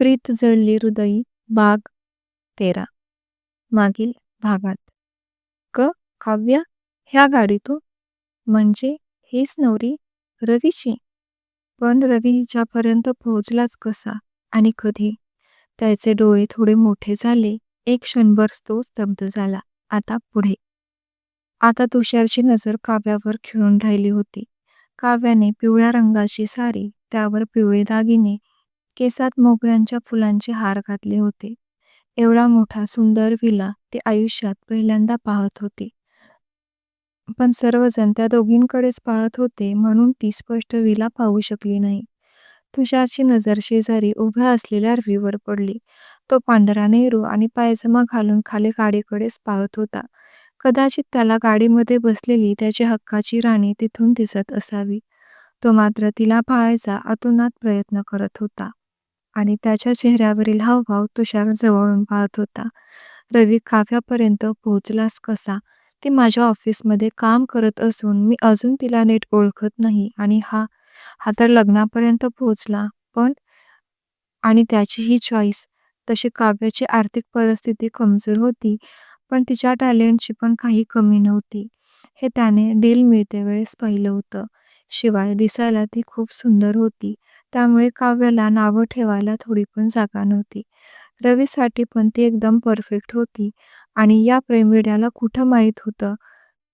प्रीत जळली हृदयी भाग तेरा. मागील भागात. क. काव्या ह्या गाडीतो म्हणजे हीच नवरी रवीची. पण रवी हिच्यापर्यंत पोहोचलाच कसा आणि कधी? त्याचे डोळे थोडे मोठे झाले. एक क्षणभर तो स्तब्ध झाला. आता पुढे. आता तुषारची नजर काव्यावर खिळून राहिली होती. काव्याने पिवळ्या रंगाची सारी त्यावर पिवळे दागिने केसात मोगऱ्यांच्या फुलांचे हार घातले होते. एवढा मोठा सुंदर विला ते आयुष्यात पहिल्यांदा पाहत होती. पण सर्वजण त्या दोघींकडेच पाहत होते म्हणून ती स्पष्ट विला पाहू शकली नाही. तुषारची नजर शेजारी उभ्या असलेल्या रवीवर पडली. तो पांढरा नेहरू आणि पायजमा घालून खाली गाडीकडेच पाहत होता. कदाचित त्याला गाडीमध्ये बसलेली त्याची हक्काची राणी तिथून दिसत असावी. तो मात्र तिला पाहायचा अतोनात प्रयत्न करत होता. आणि त्याच्या चेहऱ्यावरील हावभाव तुषार जवळून पाहत होता. रवी काव्यापर्यंत पोहोचलास कसा? ती माझ्या ऑफिसमध्ये काम करत असून मी अजून तिला नीट ओळखत नाही आणि हा हा तर लग्नापर्यंत पोहोचला पण आणि त्याची ही चॉईस तशी काव्याची आर्थिक परिस्थिती कमजोर होती पण तिच्या टॅलेंटची पण काही कमी नव्हती. हे त्याने डील मिळते वेळेस पाहिलं होतं. शिवाय दिसायला ती खूप सुंदर होती. त्यामुळे काव्याला नावं ठेवायला थोडी पण जागा नव्हती. रवीसाठी पण ती एकदम परफेक्ट होती आणि या प्रेमिड्याला कुठं माहीत होतं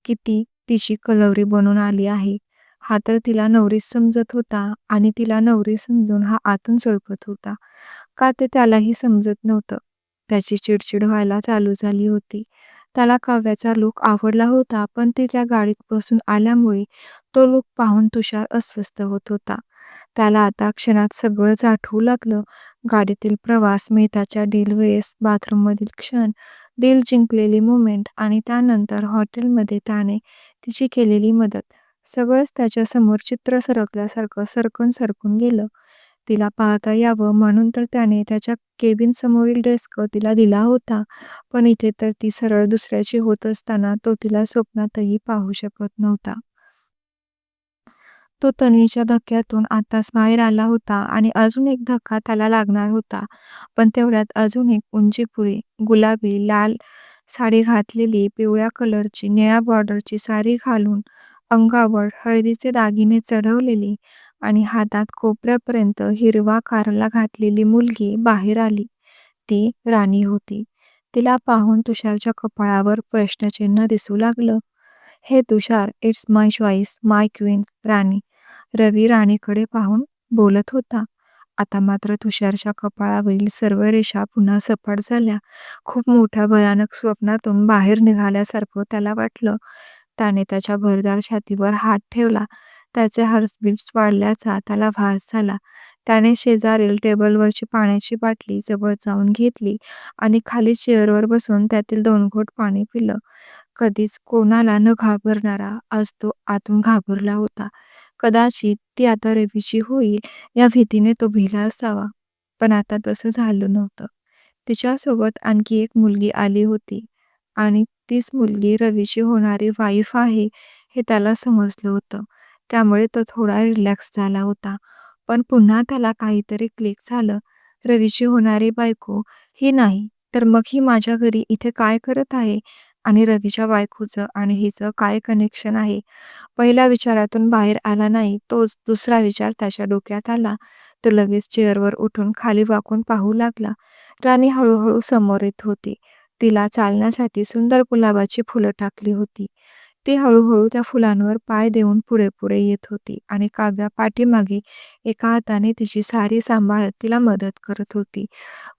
की ती तिची कलवरी बनून आली आहे? हा तर तिला नवरीच समजत होता आणि तिला नवरी समजून हा आतून सळपत होता. का ते त्यालाही समजत नव्हतं. त्याची चिडचिड व्हायला चालू झाली होती. त्याला काव्याचा लुक आवडला होता पण ती त्या गाडीत बसून आल्यामुळे तो लुक पाहून तुषार अस्वस्थ होत होता. त्याला आता क्षणात सगळंच आठवू लागलं. गाडीतील प्रवास मेहताच्या डील बाथरूममधील क्षण डील जिंकलेली मुमेंट आणि त्यानंतर हॉटेलमध्ये त्याने तिची केलेली मदत सगळंच त्याच्यासमोर चित्र सरकल्यासारखं सरकून सरकून गेलं. तिला पाहता यावं म्हणून तर त्याने त्याच्या केबिन समोरील डेस्क तिला दिला होता. पण इथे तर ती सरळ दुसऱ्याची होत असताना तो तिला स्वप्नातही पाहू शकत नव्हता. तो तनीच्या धक्क्यातून आताच बाहेर आला होता आणि अजून एक धक्का त्याला लागणार होता. पण तेवढ्यात अजून एक उंचीपुरी गुलाबी लाल साडी घातलेली पिवळ्या कलरची निळ्या बॉर्डरची साडी घालून अंगावर हळदीचे दागिने चढवलेली आणि हातात कोपऱ्यापर्यंत हिरवा कारला घातलेली मुलगी बाहेर आली. ती राणी होती. तिला पाहून तुषारच्या कपाळावर प्रश्नचिन्ह दिसू लागलं. हे Tushar it's my choice my queen राणी. रवी राणीकडे पाहून बोलत होता. आता मात्र तुषारच्या कपाळावरील सर्व रेषा पुन्हा सपाट झाल्या. खूप मोठ्या भयानक स्वप्नातून बाहेर निघाल्यासारखं त्याला वाटलं. त्याने त्याच्या भरदार छातीवर हात ठेवला. त्याचे हार्टबीट्स वाढल्याचा त्याला भास झाला. त्याने शेजारील टेबलवरची पाण्याची बाटली जवळ जाऊन घेतली आणि खाली चेअरवर बसून त्यातील दोन घोट पाणी पिलं. कधीच कोणाला न घाबरणारा आज तो आतून घाबरला होता. कदाचित ती आता रवीची होईल या भीतीने तो भिला असावा. पण आता तसं झालं नव्हतं. तिच्यासोबत आणखी एक मुलगी आली होती आणि तीच मुलगी रवीची होणारी वाईफ आहे हे त्याला समजलं होतं. त्यामुळे तो थोडा रिलॅक्स झाला होता. पण पुन्हा त्याला काहीतरी क्लिक झालं. रवीची होणारी बायको ही नाही तर मग ही माझ्या घरी इथे काय करत आहे? आणि रवीच्या बायकोचं आणि हिचं काय कनेक्शन आहे? पहिल्या विचारातून बाहेर आला नाही तोच दुसरा विचार त्याच्या डोक्यात आला. तो लगेच चेअरवर उठून खाली वाकून पाहू लागला. राणी हळूहळू समोर येत होती. तिला चालण्यासाठी सुंदर गुलाबाची फुलं टाकली होती. ती हळूहळू त्या फुलांवर पाय देऊन पुढे पुढे येत होती आणि काव्या पाठीमागे एका हाताने तिची सारी सांभाळत तिला मदत करत होती.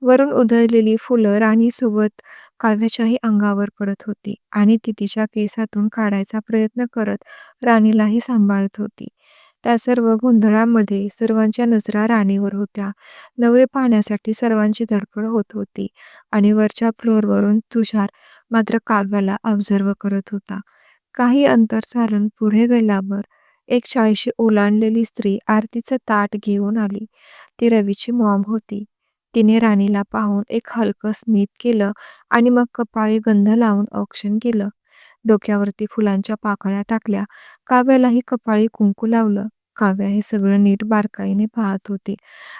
वरून उधळलेली फुलं राणीसोबत काव्याच्याही अंगावर पडत होती आणि ती तिच्या केसातून काढायचा प्रयत्न करत राणीलाही सांभाळत होती. त्या सर्व गोंधळामध्ये सर्वांच्या नजरा राणीवर होत्या. नवरे पाहण्यासाठी सर्वांची धडपड होत होती आणि वरच्या फ्लोअरवरून तुषार मात्र काव्याला ऑब्झर्व करत होता. काही अंतर चालून पुढे गेल्यावर एक शाळेशी ओलांडलेली स्त्री आरतीचं ताट घेऊन आली ती रवीची मॉम होती तिने राणीला पाहून एक हलकं स्मित केलं आणि मग कपाळी गंध लावून औक्षण केलं डोक्यावरती फुलांच्या पाकळ्या टाकल्या काव्यालाही कपाळी कुंकू लावलं काव्या हे सगळं नीट बारकाईने पाहत होती.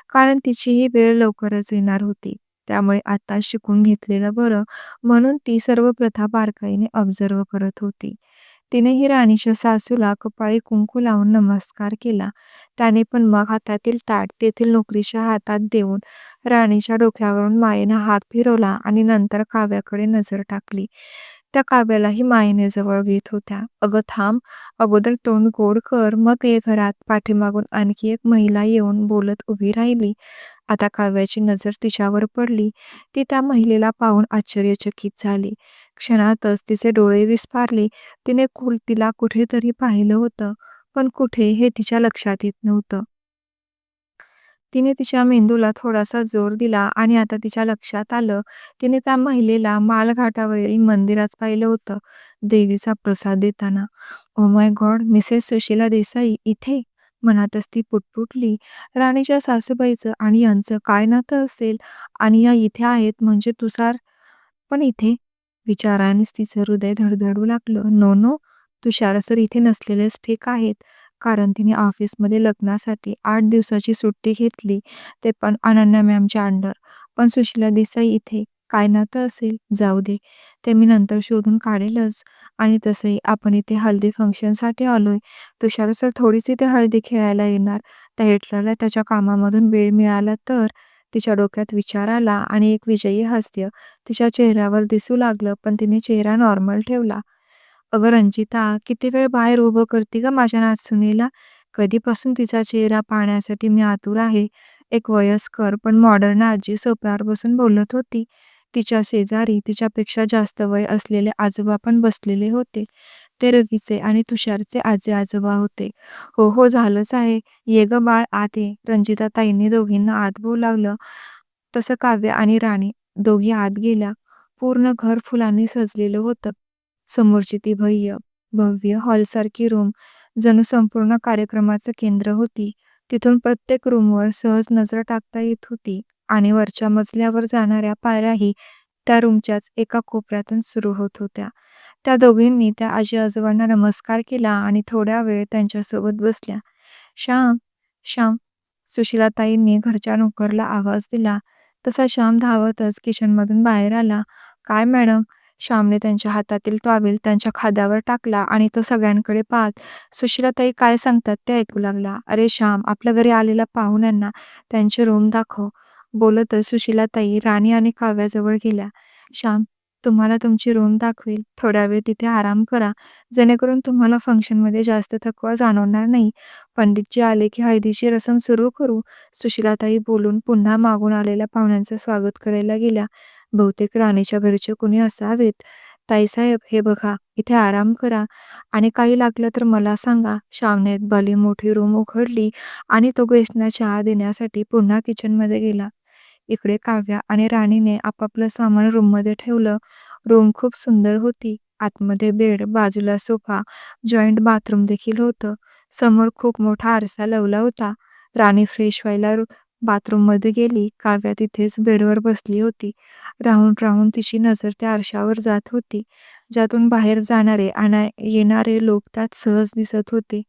कारण तिची ही वेळ लवकरच येणार होती. त्यामुळे आता शिकून घेतलेलं बरं म्हणून ती सर्व प्रथा बारकाईने ऑब्झर्व्ह करत होती. तिनेही राणीच्या सासूला कपाळी कुंकू लावून नमस्कार केला. त्याने पण मग हातातील ताट तेथील नोकरीच्या हातात देऊन राणीच्या डोक्यावरून मायेनं हात फिरवला आणि नंतर काव्याकडे नजर टाकली. त्या काव्यालाही मायेने जवळ घेत होत्या. "अगं थांब, अगोदर तोंड गोड कर, मग ये घरात." पाठीमागून आणखी एक महिला येऊन बोलत उभी राहिली. आता काव्याची नजर तिच्यावर पडली. ती त्या महिलेला पाहून आश्चर्यचकित झाली. क्षणातच तिचे डोळे विस्फारले. तिने कुल तिला कुठेतरी पाहिलं होतं, पण कुठे हे तिच्या लक्षात येत नव्हतं. तिने तिच्या मेंदूला थोडासा जोर दिला आणि आता तिच्या लक्षात आलं. तिने त्या महिलेला मालघाटावरील मंदिरात पाहिलं होतं, देवीचा प्रसाद देताना. "ओ my God, Mrs Sushila Desai इथे? मनातच ती पुटपुटली. राणीच्या सासूबाईचं आणि यांचं काय नातं असेल? आणि या इथे आहेत म्हणजे तुषार पण इथे? विचारानेच तिचं हृदय धडधडू लागलं. नो नो, तुषार सर इथे नसलेलेच ठीक आहेत. कारण तिने ऑफिसमध्ये लग्नासाठी आठ दिवसाची सुट्टी घेतली, ते पण अनन्या मॅमच्या अंडर. पण सुशीला देसाई इथे काय नातं असेल? जाऊ दे, ते मी नंतर शोधून काढेलच. आणि तसंही आपण इथे हल्दी फंक्शनसाठी आलोय. तुषार सर थोडीच इथे हळदी खेळायला येणार. त्या हिटलरला त्याच्या कामामधून वेळ मिळाला तर? तिच्या डोक्यात विचार आला आणि एक विजयी हास्य तिच्या चेहऱ्यावर दिसू लागलं, पण तिने चेहरा नॉर्मल ठेवला. "अगं रंजिता, किती वेळ बाहेर उभं करती का माझ्या नाचुनीला कधीपासून तिचा चेहरा पाहण्यासाठी मी आतुर आहे." एक वयस्कर पण मॉडर्न आजी सोप्यावर बसून बोलत होती. तिच्या शेजारी तिच्यापेक्षा जास्त वय असलेले आजोबा पण बसलेले होते. ते रवीचे आणि तुषारचे आजी-आजोबा होते. "हो हो, झालंच आहे. ये गं बाळ, आत ये." रंजिताताईंनी दोघींना आत बोलावलं. तसं काव्य आणि राणी दोघी आत गेल्या. पूर्ण घर फुलांनी सजलेलं होतं. समोरची ती भय्य भव्य हॉलसारखी रूम जणू संपूर्ण कार्यक्रमाचं केंद्र होती. तिथून प्रत्येक रूमवर सहज नजर टाकता येत होती आणि वरच्या मजल्यावर जाणाऱ्या पायऱ्याही त्या रूमच्याच एका कोपऱ्यातून सुरू होत होत्या. त्या दोघींनी त्या आजी-आजोबांना नमस्कार केला आणि थोड्या वेळ त्यांच्यासोबत बसल्या. "श्याम, श्याम," सुशीलाताईंनी घरच्या नोकरला आवाज दिला. तसा श्याम धावतच किचनमधून बाहेर आला. "काय मॅडम?" श्यामने त्यांच्या हातातील टॉवेल त्यांच्या खाद्यावर टाकला आणि तो सगळ्यांकडे पाहत सुशीलाताई काय सांगतात ते ऐकू लागला. "अरे श्याम, आपल्या घरी आलेल्या पाहुण्यांना त्यांचे रूम दाखव." बोलतच सुशीलाताई राणी आणि काव्याजवळ गेल्या. "श्याम, तुम्हाला तुमची रूम दाखवेल. थोडा वेळ तिथे आराम करा, जेणेकरून तुम्हाला फंक्शनमध्ये जास्त थकवा जाणवणार नाही. पंडितजी आले की हळदीची रसम सुरू करू." सुशीलाताई बोलून पुन्हा मागून आलेल्या पाहुण्यांचं स्वागत करायला गेल्या. "बहुतेक राणीच्या घरचे कुणी असावेत. ताईसाहेब, हे बघा, इथे आराम करा आणि काही लागलं तर मला सांगा." श्यामने एक भली मोठी रूम उघडली आणि तो गेस्टना चहा देण्यासाठी पुन्हा किचनमध्ये गेला. इकडे काव्या आणि राणीने आपापलं सामान रूममध्ये ठेवलं. रूम खूप सुंदर होती. आतमध्ये बेड, बाजूला सोफा, जॉईंट बाथरूम देखील होतं. समोर खूप मोठा आरसा लावला होता. राणी फ्रेश व्हायला बाथरूममध्ये गेली. काव्या तिथेच बेडवर बसली होती. राहून राहून तिची नजर त्या आरशावर जात होती, ज्यातून बाहेर जाणारे आणि येणारे लोक त्यात सहज दिसत होते.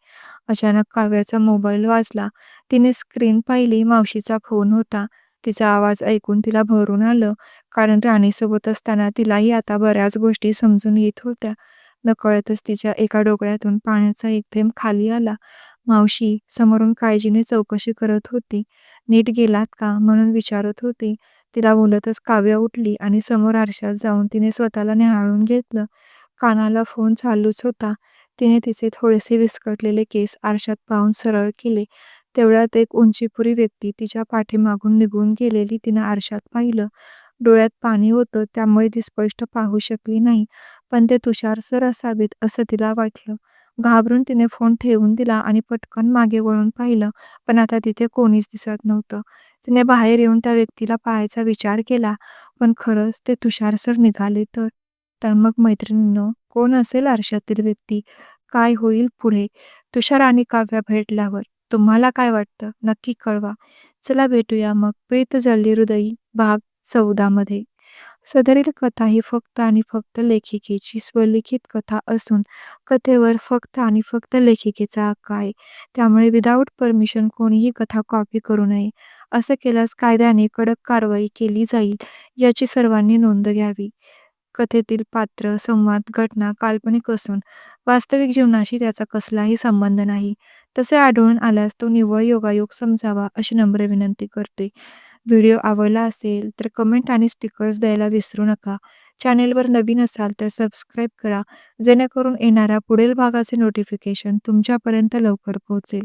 अचानक काव्याचा मोबाईल वाजला. तिने स्क्रीन पाहिली. मावशीचा फोन होता. तिचा आवाज ऐकून तिला भरून आलं, कारण राणीसोबत असताना तिलाही आता बऱ्याच गोष्टी समजून येत होत्या. नकळतच तिच्या एका डोकळ्यातून पाण्याचा एक थेंब खाली आला. मावशी समोरून काळजीने चौकशी करत होती. नीट गेलात का म्हणून विचारत होती. तिला बोलतच काव्य उठली आणि समोर आरशात जाऊन तिने स्वतःला निहाळून घेतलं. कानाला फोन चालूच होता. तिने तिचे थोडेसे विस्कटलेले केस आरशात पाहून सरळ केले. तेवढ्यात एक उंचीपुरी व्यक्ती तिच्या पाठीमागून निघून गेलेली तिनं आरशात पाहिलं. डोळ्यात पाणी होतं त्यामुळे ती स्पष्ट पाहू शकली नाही, पण ते तुषार सर असावेत असं तिला वाटलं. घाबरून तिने फोन ठेवून दिला आणि पटकन मागे वळून पाहिलं, पण आता तिथे कोणीच दिसत नव्हतं. तिने बाहेर येऊन त्या व्यक्तीला पाहायचा विचार केला, पण खरंच ते तुषार सर निघाले तर? तर मग मैत्रिणींनो, कोण असेल आरशातील व्यक्ती? काय होईल पुढे? तुषार आणि काव्या भेटल्यावर तुम्हाला काय वाटतं? नक्की कळवा. चला भेटूया मग प्रीत जळली हृदयी भाग चौदा मध्ये. सदरील कथा ही फक्त आणि फक्त लेखिकेची स्वलिखित कथा असून कथेवर फक्त आणि फक्त लेखिकेचा हक्क आहे. त्यामुळे विदाऊट परमिशन कोणीही कथा कॉपी करू नये. असं केल्यास कायद्याने कडक कारवाई केली जाईल याची सर्वांनी नोंद घ्यावी. कथेतील पात्र, संवाद, घटना काल्पनिक असून वास्तविक जीवनाशी त्याचा कसलाही संबंध नाही. तसे आढळून आल्यास तो निव्वळ योगायोग समजावा अशी नम्र विनंती करते व्हिडिओ आवडला असेल तर कमेंट आणि स्टिकर्स द्यायला विसरू नका. चॅनेलवर नवीन असाल तर सबस्क्राईब करा जेणेकरून येणाऱ्या पुढील भागाचे नोटिफिकेशन तुमच्यापर्यंत लवकर पोहोचेल.